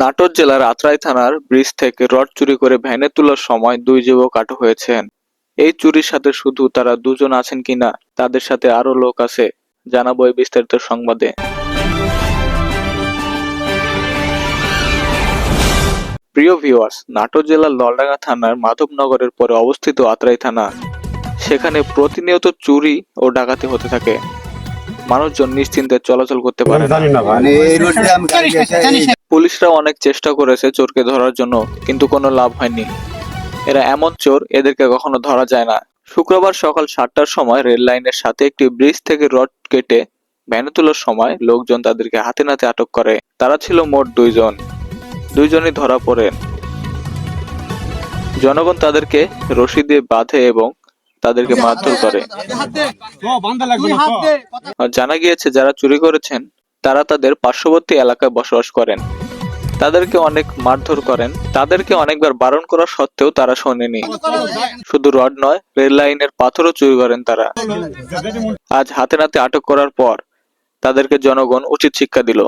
নাটোর জেলার আত্রাই থানার ব্রিজ থেকে রড চুরি করে ভ্যানে তোলার সময় দুই যুবক আটক হয়েছেন। এই চুরির সাথে শুধু তারা দুজন আছেন কিনা তাদের সাথে আরও লোক আছে জানাব এই বিস্তারিত সংবাদে। প্রিয় ভিউয়ার্স নাটোর জেলার ললডাঙ্গা থানার মাধবনগরের পরে অবস্থিত আত্রাই থানা। সেখানে প্রতিনিয়ত চুরি ও ডাকাতি হতে থাকে। মানুষজন নিশ্চিন্তে চলাচল করতে পারে না পুলিশরা অনেক চেষ্টা করেছে চোরকে ধরার জন্য কিন্তু কোনো লাভ হয়নি। এরা এমন চোর এদেরকে কখনো ধরা যায় না। শুক্রবার সকাল সাতটার সময় রেল লাইনের সাথে একটি ব্রিজ থেকে রড কেটে ভ্যানে তোলার সময় লোকজন তাদেরকে হাতে নাতে আটক করে। তারা ছিল মোট দুইজন। দুইজনই ধরা পড়েন জনগণ তাদেরকে রশি দিয়ে বাঁধে এবং তাদেরকে মারধর করে। জানা গিয়েছে যারা চুরি করেছেন তারা তাদের পার্শ্ববর্তী এলাকায় বসবাস করেন। তাদেরকে অনেক মারধর করেন। তাদেরকে অনেকবার বারণ করা সত্ত্বেও তারা শোনেনি। শুধু রড নয়, রেল লাইনের পাথরও চুরি করেন তারা। আজ হাতে নাতে আটক করার পর তাদেরকে জনগণ উচিত শিক্ষা দিল।